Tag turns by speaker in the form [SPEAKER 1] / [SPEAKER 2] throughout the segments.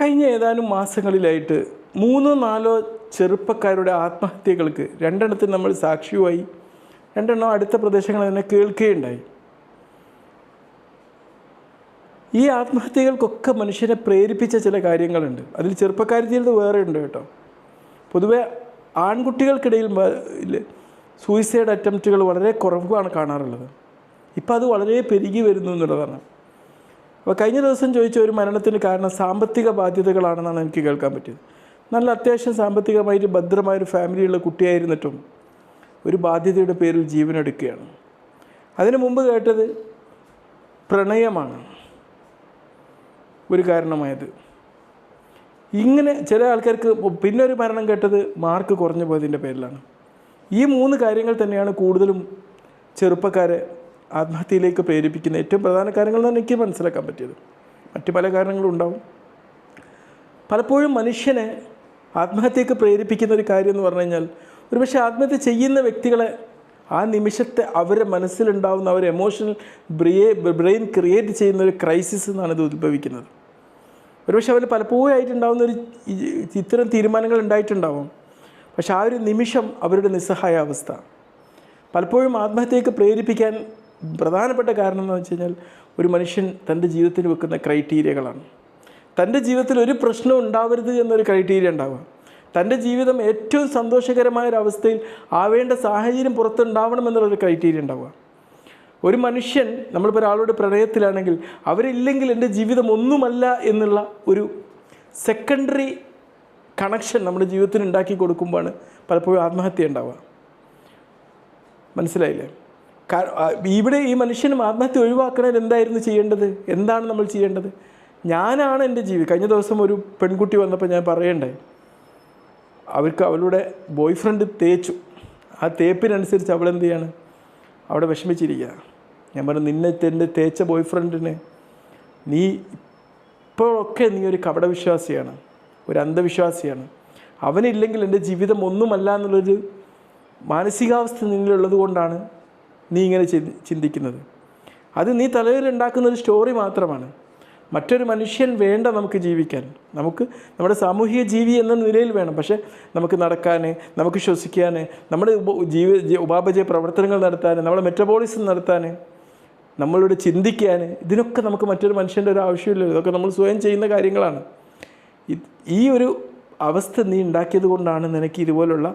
[SPEAKER 1] കഴിഞ്ഞ ഏതാനും മാസങ്ങളിലായിട്ട് മൂന്നോ നാലോ ചെറുപ്പക്കാരുടെ ആത്മഹത്യകൾക്ക് രണ്ടെണ്ണത്തിന് നമ്മൾ സാക്ഷിയുമായി രണ്ടെണ്ണം അടുത്ത പ്രദേശങ്ങളിൽ തന്നെ കേൾക്കുകയുണ്ടായി. ഈ ആത്മഹത്യകൾക്കൊക്കെ മനുഷ്യനെ പ്രേരിപ്പിച്ച ചില കാര്യങ്ങളുണ്ട്. അതിൽ ചെറുപ്പക്കാരിൽ വേറെ ഉണ്ട് കേട്ടോ. പൊതുവെ ആൺകുട്ടികൾക്കിടയിൽ സൂയിസൈഡ് അറ്റംപ്റ്റുകൾ വളരെ കുറവാണ് കാണാറുള്ളത്. ഇപ്പം അത് വളരെ പെരുകി വരുന്നു എന്നുള്ളതാണ്. അപ്പോൾ കഴിഞ്ഞ ദിവസം ചോദിച്ച ഒരു മരണത്തിന് കാരണം സാമ്പത്തിക ബാധ്യതകളാണെന്നാണ് എനിക്ക് കേൾക്കാൻ പറ്റിയത്. നല്ല അത്യാവശ്യം സാമ്പത്തികമായിട്ട് ഭദ്രമായൊരു ഫാമിലിയുള്ള കുട്ടിയായിരുന്നിട്ടും ഒരു ബാധ്യതയുടെ പേരിൽ ജീവനെടുക്കുകയാണ്. അതിനു മുമ്പ് കേട്ടത് പ്രണയമാണ് ഒരു കാരണമായത്. ഇങ്ങനെ ചില ആൾക്കാർക്ക് പിന്നെ ഒരു മരണം കേട്ടത് മാർക്ക് കുറഞ്ഞു പോയതിന്റെ പേരിലാണ്. ഈ മൂന്ന് കാര്യങ്ങൾ തന്നെയാണ് കൂടുതലും ചെറുപ്പക്കാരെ ആത്മഹത്യയിലേക്ക് പ്രേരിപ്പിക്കുന്ന ഏറ്റവും പ്രധാന കാര്യങ്ങൾ തന്നെ എനിക്ക് മനസ്സിലാക്കാൻ പറ്റിയത്. മറ്റ് പല കാരണങ്ങളും ഉണ്ടാവും. പലപ്പോഴും മനുഷ്യനെ ആത്മഹത്യക്ക് പ്രേരിപ്പിക്കുന്ന ഒരു കാര്യം എന്ന് പറഞ്ഞു കഴിഞ്ഞാൽ ഒരുപക്ഷെ ആത്മഹത്യ ചെയ്യുന്ന വ്യക്തികളെ ആ നിമിഷത്തെ അവരുടെ മനസ്സിലുണ്ടാവുന്ന അവർ എമോഷണൽ ബ്രിയെ ബ്രെയിൻ ക്രിയേറ്റ് ചെയ്യുന്ന ഒരു ക്രൈസിസ് എന്നാണ് ഇത് ഉത്ഭവിക്കുന്നത്. ഒരുപക്ഷെ അവർ പലപ്പോഴും ആയിട്ടുണ്ടാവുന്ന ഒരു ഇത്തരം തീരുമാനങ്ങൾ ഉണ്ടായിട്ടുണ്ടാവും. പക്ഷെ ആ ഒരു നിമിഷം അവരുടെ നിസ്സഹായ അവസ്ഥ പലപ്പോഴും ആത്മഹത്യക്ക് പ്രേരിപ്പിക്കാൻ പ്രധാനപ്പെട്ട കാരണം എന്ന് വെച്ച് കഴിഞ്ഞാൽ ഒരു മനുഷ്യൻ തന്റെ ജീവിതത്തിൽ വെക്കുന്ന ക്രൈറ്റീരിയകളാണ്. തന്റെ ജീവിതത്തിൽ ഒരു പ്രശ്നം ഉണ്ടാവരുത് എന്നൊരു ക്രൈറ്റീരിയ ഉണ്ടാവുക തന്റെ ജീവിതം ഏറ്റവും സന്തോഷകരമായ ഒരു അവസ്ഥയിൽ ആവേണ്ട സാഹചര്യം പുറത്തുണ്ടാവണം എന്നുള്ളൊരു ക്രൈറ്റീരിയ ഉണ്ടാവുക. ഒരു മനുഷ്യൻ നമ്മളിപ്പോൾ ഒരാളുടെ പ്രണയത്തിലാണെങ്കിൽ അവരില്ലെങ്കിൽ എന്റെ ജീവിതം ഒന്നുമല്ല എന്നുള്ള ഒരു സെക്കൻഡറി കണക്ഷൻ നമ്മുടെ ജീവിതത്തിന് ഉണ്ടാക്കി കൊടുക്കുമ്പോഴാണ് പലപ്പോഴും ആത്മഹത്യ ഉണ്ടാവുക. മനസ്സിലായില്ലേ? ഇവിടെ ഈ മനുഷ്യനും ആത്മഹത്യ ഒഴിവാക്കണതിൽ എന്തായിരുന്നു ചെയ്യേണ്ടത്? എന്താണ് നമ്മൾ ചെയ്യേണ്ടത്? ഞാനാണ് എന്റെ ജീവി കഴിഞ്ഞ ദിവസം ഒരു പെൺകുട്ടി വന്നപ്പോൾ ഞാൻ പറയണ്ടേ അവർക്ക് അവളുടെ ബോയ്ഫ്രണ്ട് തേച്ചു. ആ തേപ്പിനനുസരിച്ച് അവളെന്ത് ചെയ്യാണ്? അവിടെ വിഷമിച്ചിരിക്കുക. ഞാൻ പറഞ്ഞു നിന്നെ എന്റെ തേച്ച ബോയ് ഫ്രണ്ടിന് നീ ഇപ്പോഴൊക്കെ നീ ഒരു കപടവിശ്വാസിയാണ് ഒരു അന്ധവിശ്വാസിയാണ്. അവനില്ലെങ്കിൽ എന്റെ ജീവിതം ഒന്നുമല്ല എന്നുള്ളൊരു മാനസികാവസ്ഥ നിന്നിലുള്ളത് കൊണ്ടാണ് നീ ഇങ്ങനെ ചിന്തിക്കുന്നത്. അത് നീ തലയിൽ ഉണ്ടാക്കുന്ന ഒരു സ്റ്റോറി മാത്രമാണ്. മറ്റൊരു മനുഷ്യൻ വേണ്ട നമുക്ക് ജീവിക്കാൻ. നമുക്ക് നമ്മുടെ സാമൂഹിക ജീവി എന്ന നിലയിൽ വേണം. പക്ഷേ നമുക്ക് നടക്കാൻ നമുക്ക് ശ്വസിക്കാൻ നമ്മുടെ ജീവ ഉപാപചയ പ്രവർത്തനങ്ങൾ നടത്താൻ നമ്മുടെ മെറ്റബോളിസം നടത്താൻ നമ്മളോട് ചിന്തിക്കാൻ ഇതിനൊക്കെ നമുക്ക് മറ്റൊരു മനുഷ്യന്റെ ഒരു ആവശ്യമില്ല ഇതൊക്കെ നമ്മൾ സ്വയം ചെയ്യുന്ന കാര്യങ്ങളാണ്. ഈ ഒരു അവസ്ഥ നീ ഉണ്ടാക്കിയത് കൊണ്ടാണ് നിനക്ക് ഇതുപോലുള്ള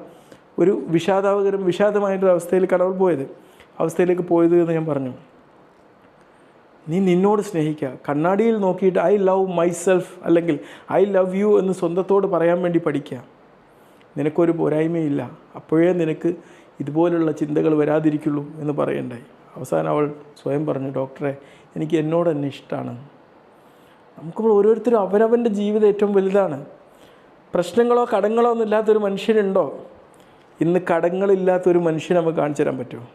[SPEAKER 1] ഒരു വിഷാദാവകരം വിഷാദമായിട്ടൊരു അവസ്ഥയിൽ കടവൾ പോയത് അവസ്ഥയിലേക്ക് പോയത് എന്ന് ഞാൻ പറഞ്ഞു. നീ നിന്നോട് സ്നേഹിക്കുക കണ്ണാടിയിൽ നോക്കിയിട്ട് ഐ ലവ് മൈ സെൽഫ് അല്ലെങ്കിൽ ഐ ലവ് യു എന്ന് സ്വന്തത്തോട് പറയാൻ വേണ്ടി പഠിക്കുക നിനക്കൊരു പോരായ്മയില്ല അപ്പോഴേ നിനക്ക് ഇതുപോലുള്ള ചിന്തകൾ വരാതിരിക്കുള്ളൂ എന്ന് പറയണ്ടായി. അവസാനം അവൾ സ്വയം പറഞ്ഞു ഡോക്ടറെ എനിക്ക് എന്നോട് തന്നെ ഇഷ്ടമാണ് നമുക്കിപ്പോൾ ഓരോരുത്തരും അവരവന്റെ ജീവിതം ഏറ്റവും വലുതാണ്. പ്രശ്നങ്ങളോ കടങ്ങളോ ഒന്നും ഇല്ലാത്തൊരു മനുഷ്യനുണ്ടോ? ഇന്ന് കടങ്ങളില്ലാത്തൊരു മനുഷ്യനെ നമുക്ക് കാണിച്ചു തരാൻ പറ്റുമോ?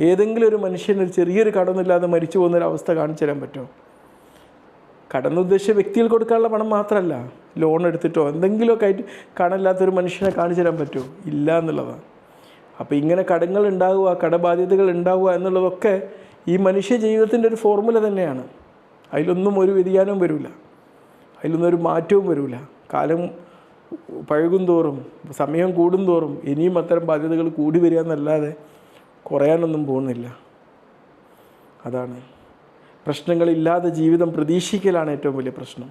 [SPEAKER 1] ഏതെങ്കിലും ഒരു മനുഷ്യന് ഒരു ചെറിയൊരു കടന്നില്ലാതെ മരിച്ചു പോകുന്നൊരു അവസ്ഥ കാണിച്ചു തരാൻ പറ്റുമോ? കടന്നുദ്ദേശിച്ച വ്യക്തികൾ കൊടുക്കാനുള്ള പണം മാത്രമല്ല ലോൺ എടുത്തിട്ടോ എന്തെങ്കിലുമൊക്കെ ആയിട്ട് കടമില്ലാത്തൊരു മനുഷ്യനെ കാണിച്ചു തരാൻ പറ്റുമോ? ഇല്ല എന്നുള്ളതാണ്. അപ്പോൾ ഇങ്ങനെ കടങ്ങൾ ഉണ്ടാവുക കടബാധ്യതകൾ ഉണ്ടാവുക എന്നുള്ളതൊക്കെ ഈ മനുഷ്യ ജീവിതത്തിന്റെ ഒരു ഫോർമുല തന്നെയാണ്. അതിലൊന്നും ഒരു വ്യതിയാനവും വരില്ല അതിലൊന്നും ഒരു മാറ്റവും വരില്ല കാലം പഴകും തോറും സമയം കൂടും തോറും ഇനിയും അത്തരം ബാധ്യതകൾ കൂടി വരിക എന്നല്ലാതെ കുറയാനൊന്നും പോകുന്നില്ല. അതാണ്. പ്രശ്നങ്ങളില്ലാതെ ജീവിതം പ്രതീക്ഷിക്കലാണ് ഏറ്റവും വലിയ പ്രശ്നം.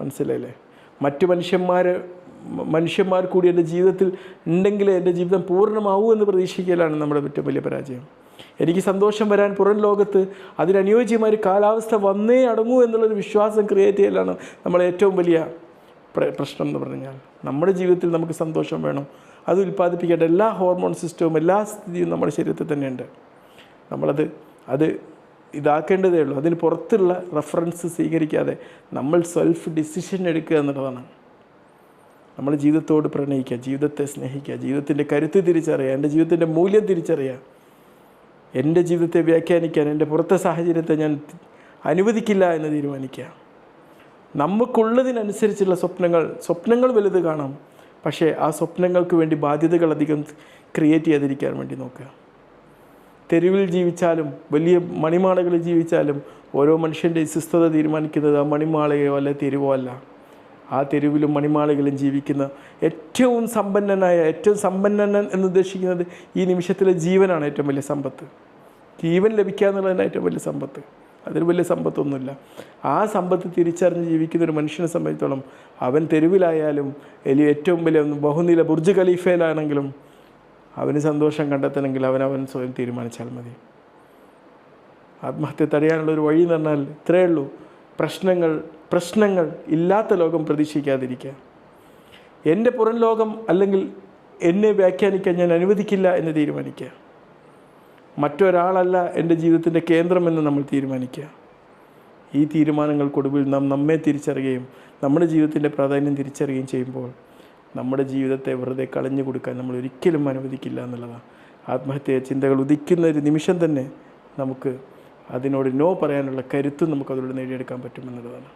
[SPEAKER 1] മനസ്സിലായില്ലേ? മറ്റു മനുഷ്യന്മാർ മനുഷ്യന്മാർ കൂടി എന്റെ ജീവിതത്തിൽ ഉണ്ടെങ്കിൽ എന്റെ ജീവിതം പൂർണമാവൂ എന്ന് പ്രതീക്ഷിക്കലാണ് നമ്മുടെ ഏറ്റവും വലിയ പരാജയം. എനിക്ക് സന്തോഷം വരാൻ പുറം ലോകത്ത് അതിനനുയോജ്യമായ ഒരു കാലാവസ്ഥ വന്നേ അടങ്ങൂ എന്നുള്ളൊരു വിശ്വാസം ക്രിയേറ്റ് ചെയ്യലാണ് നമ്മളെ ഏറ്റവും വലിയ പ്രശ്നം എന്ന് പറഞ്ഞാൽ നമ്മുടെ ജീവിതത്തിൽ നമുക്ക് സന്തോഷം വേണം. അത് ഉൽപ്പാദിപ്പിക്കേണ്ട എല്ലാ ഹോർമോൺ സിസ്റ്റവും എല്ലാ സ്ഥിതിയും നമ്മുടെ ശരീരത്തിൽ തന്നെയുണ്ട്. നമ്മളത് അത് ഇതാക്കേണ്ടതേ ഉള്ളൂ. അതിന് പുറത്തുള്ള റെഫറൻസ് സ്വീകരിക്കാതെ നമ്മൾ സെൽഫ് ഡിസിഷൻ എടുക്കുക എന്നുള്ളതാണ്. നമ്മൾ ജീവിതത്തോട് പ്രണയിക്കുക ജീവിതത്തെ സ്നേഹിക്കുക ജീവിതത്തിന്റെ കരുത്ത് തിരിച്ചറിയുക എന്റെ ജീവിതത്തിന്റെ മൂല്യം തിരിച്ചറിയുക എന്റെ ജീവിതത്തെ വ്യാഖ്യാനിക്കാൻ എന്റെ പുറത്തെ സാഹചര്യത്തെ ഞാൻ അനുവദിക്കില്ല എന്ന് തീരുമാനിക്കുക. നമുക്കുള്ളതിനനുസരിച്ചുള്ള സ്വപ്നങ്ങൾ സ്വപ്നങ്ങൾ വലുത് കാണാം. പക്ഷേ ആ സ്വപ്നങ്ങൾക്ക് വേണ്ടി ബാധ്യതകൾ അധികം ക്രിയേറ്റ് ചെയ്യാതിരിക്കാൻ വേണ്ടി നോക്കുക. തെരുവിൽ ജീവിച്ചാലും വലിയ മണിമാളകളിൽ ജീവിച്ചാലും ഓരോ മനുഷ്യന്റെ സ്വസ്ഥത തീരുമാനിക്കുന്നത് ആ മണിമാളയോ അല്ല തെരുവോ അല്ല. ആ തെരുവിലും മണിമാളകളും ജീവിക്കുന്ന ഏറ്റവും സമ്പന്നനായ ഏറ്റവും സമ്പന്നൻ എന്ന് ഉദ്ദേശിക്കുന്നത് ഈ നിമിഷത്തിലെ ജീവനാണ് ഏറ്റവും വലിയ സമ്പത്ത്. ജീവൻ ലഭിക്കുക എന്നുള്ളതാണ് ഏറ്റവും വലിയ സമ്പത്ത്. അതിൽ വലിയ സമ്പത്തൊന്നുമില്ല. ആ സമ്പത്ത് തിരിച്ചറിഞ്ഞ് ജീവിക്കുന്ന ഒരു മനുഷ്യനെ സംബന്ധിച്ചോളം അവൻ തെരുവിലായാലും എലി ഏറ്റവും വലിയ ബഹുനില ബുർജ് ഖലീഫയിലാണെങ്കിലും അവന് സന്തോഷം കണ്ടെത്തണമെങ്കിൽ അവൻ അവൻ സ്വയം തീരുമാനിച്ചാൽ മതി. ആത്മഹത്യ തടയാനുള്ള ഒരു വഴി എന്ന് പറഞ്ഞാൽ ഇത്രയേ ഉള്ളൂ. പ്രശ്നങ്ങൾ പ്രശ്നങ്ങൾ ഇല്ലാത്ത ലോകം പ്രതീക്ഷിക്കാതിരിക്കുക. എന്റെ പുറം ലോകം അല്ലെങ്കിൽ എന്നെ വ്യാഖ്യാനിക്കാൻ ഞാൻ അനുവദിക്കില്ല എന്ന് തീരുമാനിക്കുക. മറ്റൊരാളല്ല എന്റെ ജീവിതത്തിന്റെ കേന്ദ്രമെന്ന് നമ്മൾ തീരുമാനിക്കുക. ഈ തീരുമാനങ്ങൾക്കൊടുവിൽ നാം നമ്മെ തിരിച്ചറിയുകയും നമ്മുടെ ജീവിതത്തിന്റെ പ്രാധാന്യം തിരിച്ചറിയുകയും ചെയ്യുമ്പോൾ നമ്മുടെ ജീവിതത്തെ വെറുതെ കളഞ്ഞു കൊടുക്കാൻ നമ്മൾ ഒരിക്കലും അനുവദിക്കില്ല എന്നുള്ളതാണ്. ആത്മഹത്യ ചിന്തകൾ ഉദിക്കുന്ന ഒരു നിമിഷം തന്നെ നമുക്ക് അതിനോട് നോ പറയാനുള്ള കരുത്തും നമുക്ക് അതിലൂടെ നേടിയെടുക്കാൻ പറ്റുമെന്നുള്ളതാണ്.